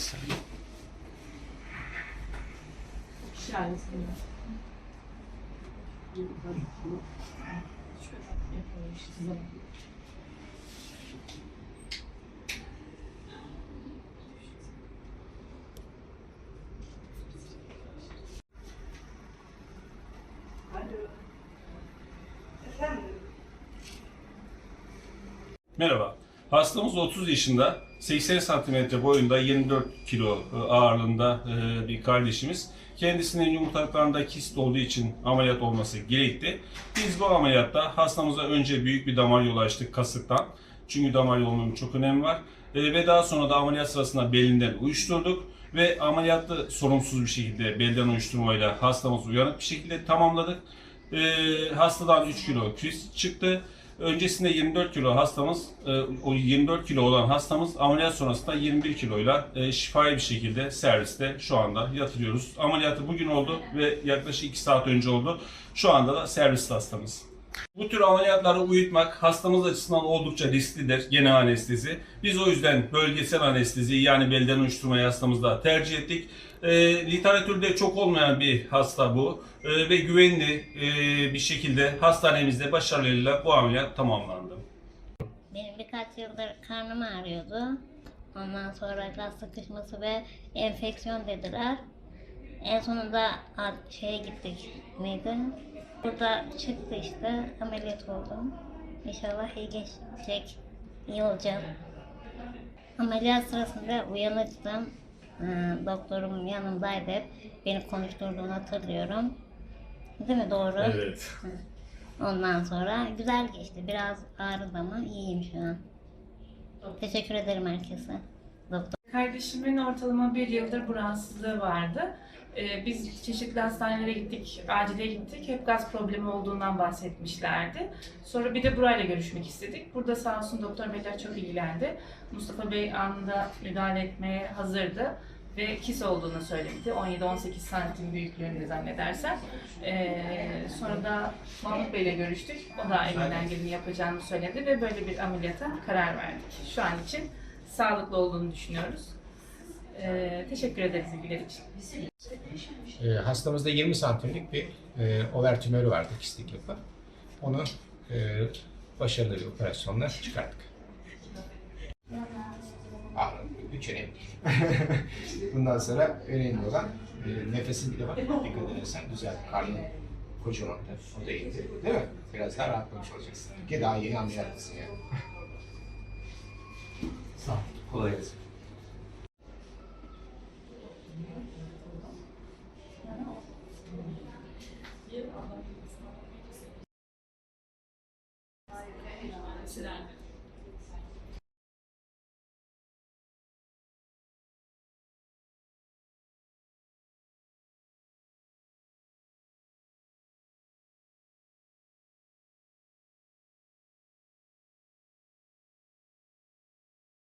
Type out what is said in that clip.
saniye. Merhaba. Hastamız 30 yaşında, 80 santimetre boyunda, 24 kilo e, ağırlığında e, bir kardeşimiz. Kendisinin yumurtalıklarında kist olduğu için ameliyat olması gerekti. Biz bu ameliyatta hastamıza önce büyük bir damar yolu açtık kasıktan. Çünkü damar yolunun çok önemi var. E, Ve daha sonra da ameliyat sırasında belinden uyuşturduk. Ve ameliyatı sorunsuz bir şekilde belden uyuşturmayla hastamızı uyanık bir şekilde tamamladık. Hastadan 3 kilo küs çıktı. Öncesinde 24 kilo hastamız, e, o 24 kilo olan hastamız ameliyat sonrasında 21 kiloyla e, şifahi bir şekilde serviste şu anda yatırıyoruz. Ameliyatı bugün oldu ve yaklaşık 2 saat önce oldu. Şu anda da serviste hastamız. Bu tür ameliyatları uyutmak hastamız açısından oldukça risklidir genel anestezi. Biz o yüzden bölgesel anesteziyi yani belden uyuşturmayı hastamızda tercih ettik. E, literatürde çok olmayan bir hasta bu E, ve güvenli e, bir şekilde hastanemizde başarıyla bu ameliyat tamamlandı. Benim birkaç yıldır karnım ağrıyordu. Ondan sonra gaz sıkışması ve enfeksiyon dediler. En sonunda a- şeye gittik. Neydi? Burada çıktı işte. Ameliyat oldum. İnşallah iyi geçecek. iyi olacağım. Ameliyat sırasında uyanıktım. Ee, doktorum yanımdaydı hep. Beni konuşturduğunu hatırlıyorum. Değil mi? Doğru. Evet. Ondan sonra güzel geçti. Biraz ağrıdı ama iyiyim şu an. Teşekkür ederim herkese. Doktor. Kardeşimin ortalama bir yıldır bu rahatsızlığı vardı. Ee, biz çeşitli hastanelere gittik, acile gittik. Hep gaz problemi olduğundan bahsetmişlerdi. Sonra bir de burayla görüşmek istedik. Burada sağ olsun doktor beyler çok ilgilendi. Mustafa Bey anında müdahale etmeye hazırdı. Ve kis olduğunu söyledi. 17-18 santim büyüklüğünde zannedersem. Ee, sonra da Mahmut Bey'le görüştük. O da elinden geleni yapacağını söyledi ve böyle bir ameliyata karar verdik. Şu an için sağlıklı olduğunu düşünüyoruz. Ee, teşekkür ederiz bilgiler için. E, hastamızda 20 santimlik bir e, over tümörü vardı kistik yapı. Onu e, başarılı bir operasyonla çıkarttık. Ağrı, üç önemli. Bundan sonra önemli olan e, nefesin bir de bak dikkat edersen güzel karnın kocaman o da iyiydi. Değil mi? Biraz daha rahatlamış olacaksın. Ki daha yeni ameliyatlısın yani. Sağ olun. Kolay gelsin. Thank.